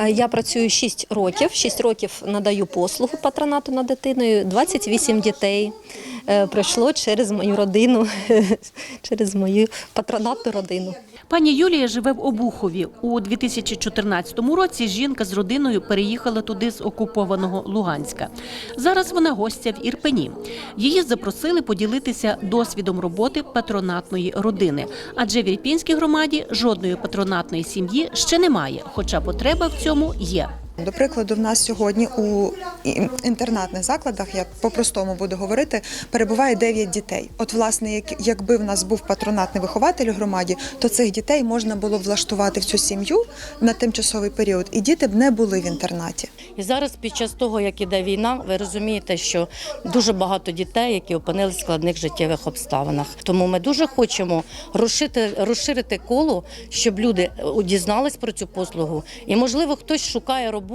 Е, Я працюю 6 років. 6 років надаю послугу патронату над дитиною. 28 дітей пройшло через мою родину, через мою патронатну родину. Пані Юлія живе в Обухові. У 2014 році жінка з родиною переїхала туди з окупованого Луганська. Зараз вона гостя в Ірпені. Її запросили поділитися досвідом роботи патронатної родини, адже в Ірпінській громаді жодної патронатної сім'ї ще немає, хоча потреба в цьому є. До прикладу, в нас сьогодні у інтернатних закладах, я по-простому буду говорити, перебуває 9 дітей. От, власне, як, якби в нас був патронатний вихователь у громаді, то цих дітей можна було влаштувати в цю сім'ю на тимчасовий період, і діти б не були в інтернаті. І зараз, під час того, як іде війна, ви розумієте, що дуже багато дітей, які опинилися в складних життєвих обставинах. Тому ми дуже хочемо розширити, розширити коло, щоб люди е, дізнались про цю послугу. І, можливо, хтось шукає роботу,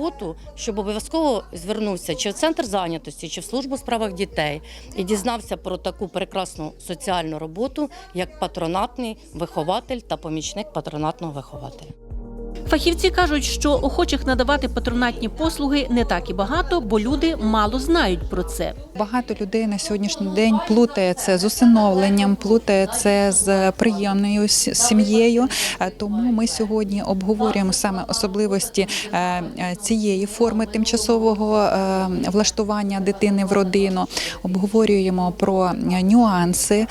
щоб обов'язково звернувся чи в центр зайнятості, чи в службу в справах дітей, і дізнався про таку прекрасну соціальну роботу, як патронатний вихователь та помічник патронатного вихователя. Фахівці кажуть, що охочих надавати патронатні послуги не так і багато, бо люди мало знають про це. Багато людей на сьогоднішній день плутає це з усиновленням, плутає це з приємною сім'єю. Е, Тому ми сьогодні обговорюємо саме особливості е, е, цієї форми тимчасового влаштування дитини в родину. Обговорюємо про нюанси,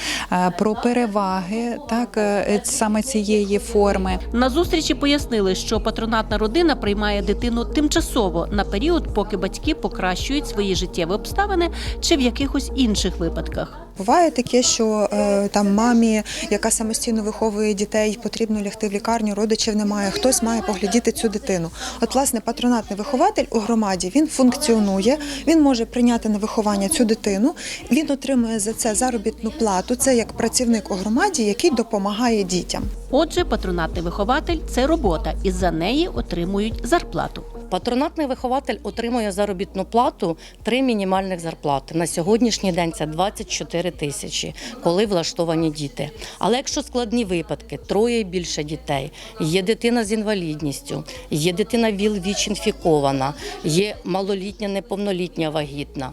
про переваги так саме цієї форми. На зустрічі пояснили, що патронатна родина приймає дитину тимчасово на період, поки батьки покращують свої життєві обставини чи в якихось інших випадках. Буває таке, що е, там мамі, яка самостійно виховує дітей, потрібно лягти в лікарню, родичів немає. Хтось має поглядіти цю дитину. От, власне, патронатний вихователь у громаді він функціонує, він може прийняти на виховання цю дитину. Він отримує за це заробітну плату. Це як працівник у громаді, який допомагає дітям. Отже, патронатний вихователь це робота, і за неї отримують зарплату. Патронатний вихователь отримує заробітну плату три мінімальних зарплати. На сьогоднішній день це 24 тисячі, коли влаштовані діти. Але якщо складні випадки, троє і більше дітей, є дитина з інвалідністю, є дитина ВІЛ-ВІЧ інфікована, є малолітня, неповнолітня вагітна,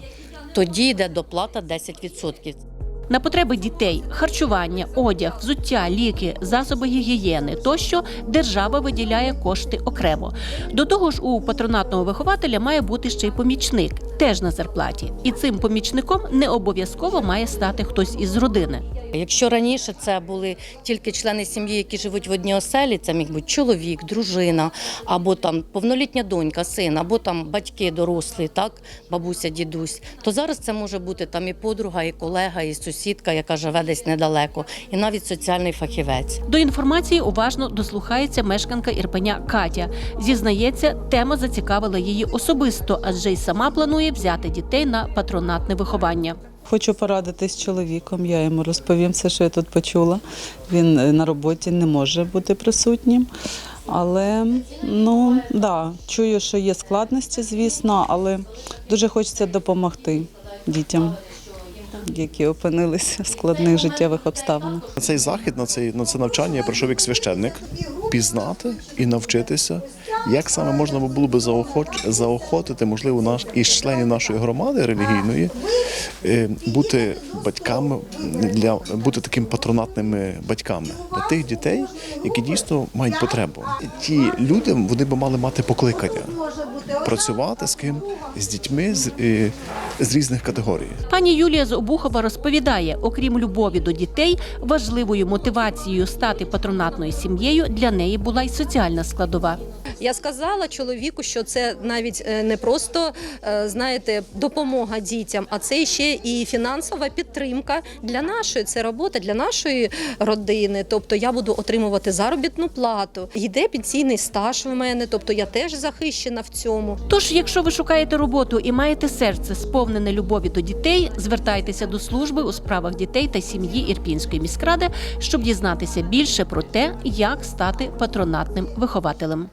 тоді йде доплата 10%. На потреби дітей, харчування, одяг, взуття, ліки, засоби гігієни тощо держава виділяє кошти окремо. До того ж, у патронатного вихователя має бути ще й помічник, теж на зарплаті. І цим помічником не обов'язково має стати хтось із родини. Якщо раніше це були тільки члени сім'ї, які живуть в одній оселі, це міг бути чоловік, дружина, або там повнолітня донька, син, або там батьки дорослі, так, бабуся, дідусь, то зараз це може бути там і подруга, і колега, і сусідка, яка живе десь недалеко, і навіть соціальний фахівець. До інформації уважно дослухається мешканка Ірпеня Катя. Зізнається, тема зацікавила її особисто, адже й сама планує взяти дітей на патронатне виховання. Хочу порадитись з чоловіком. Я йому розповім все, що я тут почула. Він е, на роботі не може бути присутнім. Але ну да, чую, що є складності, звісно, але дуже хочеться допомогти дітям, які опинилися в складних життєвих обставинах. На цей захід, на цей на це навчання прийшов як священник пізнати і навчитися, як саме можна було би заохотити, можливо, наш із членів нашої громади релігійної е, бути батьками для бути такими патронатними батьками для тих дітей, які дійсно мають потребу. Ті люди вони би мали мати покликання працювати з ким з дітьми з, е, з різних категорій. Пані Юлія з Обухова розповідає, окрім любові до дітей, важливою мотивацією стати патронатною сім'єю для неї була й соціальна складова. Я сказала чоловіку, що це навіть е, не просто е, знаєте допомога дітям, а це ще і фінансова підтримка для нашої. Це робота для нашої родини. Тобто я буду отримувати заробітну плату. Йде пенсійний стаж в мене, тобто я теж захищена в цьому. Тож, якщо ви шукаєте роботу і маєте серце сповнене любові до дітей, звертайтеся до служби у справах дітей та сім'ї Ірпінської міськради, щоб дізнатися більше про те, як стати патронатним вихователем.